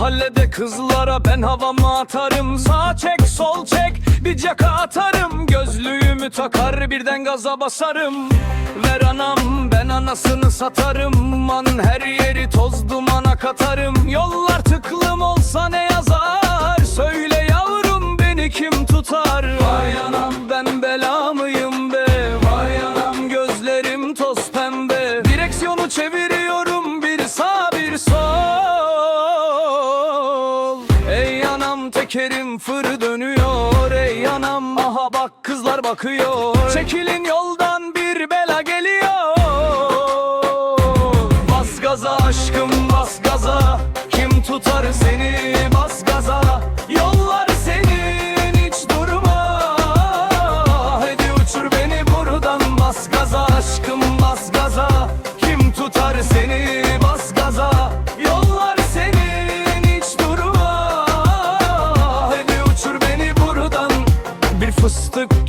Mahallede kızlara ben havamı atarım. Sağ çek sol çek bir caka atarım. Gözlüğümü takar birden gaza basarım. Ver anam ben anasını satarım. Man her yeri toz dumana katarım. Yollar tıklım olsa ne yazar? Söyle yavrum beni kim tutar? Vay anam. Ben bela mıyım be? Vay anam. Gözlerim toz pembe. Direksiyonu çeviriyorum fır dönüyor Ey anam. Aha bak kızlar bakıyor. Çekilin yoldan bir bela geliyor. Bas gaza aşkım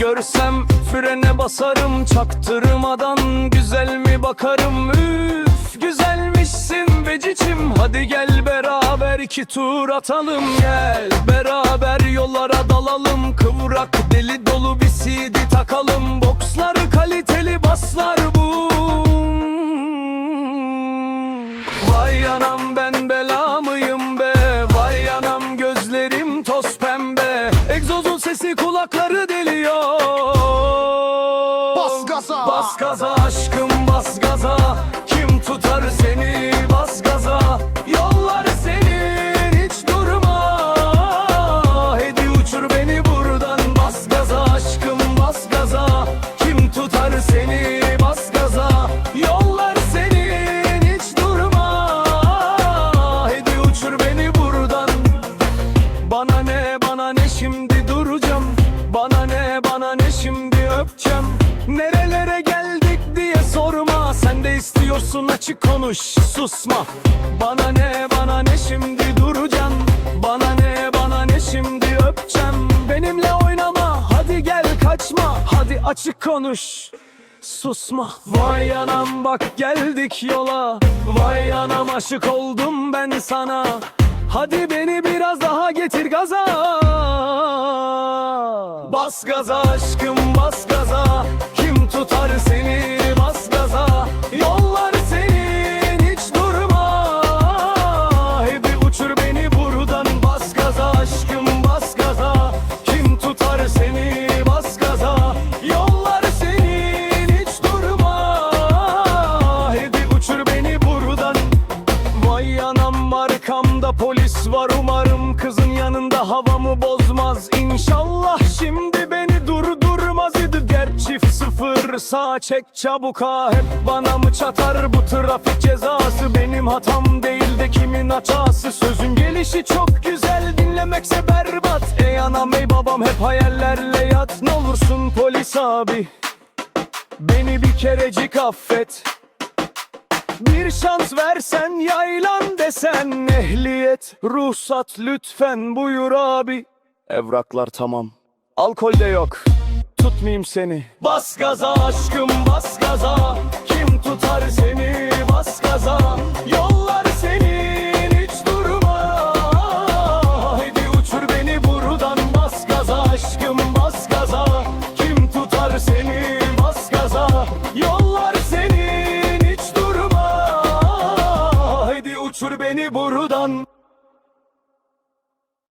görsem frene basarım Çaktırmadan güzel mi bakarım? Üf güzelmişsin becicim Hadi gel beraber iki tur atalım. Gel beraber yollara dalalım. Kıvrak deli dolu bir CD takalım. Boksları kaliteli baslar bu Vay anam ben bela mıyım be? Vay anam gözlerim toz pembe. Egzozun sesi kulakları gaza! Bas gaza aşkım bas gaza. Kim tutar seni bas gaza. Yollar senin hiç durma. Hadi uçur beni buradan. Bas gaza aşkım bas gaza. Kim tutar seni bas gaza. Yollar senin hiç durma. Hadi uçur beni buradan. Bana ne bana ne şimdi duracağım. Bana ne bana ne şimdi öpeceğim Nerelere geldik diye sorma. Sen de istiyorsun açık konuş susma. Bana ne bana ne şimdi duracaksın Bana ne bana ne şimdi öpeceğim? Benimle oynama hadi gel kaçma. Hadi açık konuş Susma. Vay anam bak geldik yola. Vay anam aşık oldum ben sana. Hadi beni biraz daha getir gaza. Bas gaza aşkım bas gaza tutar seni bas gaza Yollar senin hiç durma. Hadi uçur beni buradan bas gaza aşkım bas gaza. Kim tutar seni bas gaza Yollar senin hiç durma. Hadi uçur beni buradan. Vay anam arkamda polis var umarım Kızın yanında havamı bozmaz. İnşallah sağ çek çabuk ha. Hep bana mı çatar bu trafik cezası? Benim hatam değil de kimin hatası? Sözün gelişi çok güzel dinlemekse berbat. Ey anam ey babam hep hayallerle yat. Ne olursun polis abi Beni bir kerecik affet. Bir şans versen yaylan desen ehliyet. Ruhsat lütfen buyur abi. Evraklar tamam Alkol de yok tutmayayım seni. Bas gaza aşkım bas gaza. Kim tutar seni bas gaza. Yollar senin hiç durma. Hadi uçur beni buradan bas gaza aşkım bas gaza. Kim tutar seni bas gaza. Yollar senin hiç durma. Hadi uçur beni buradan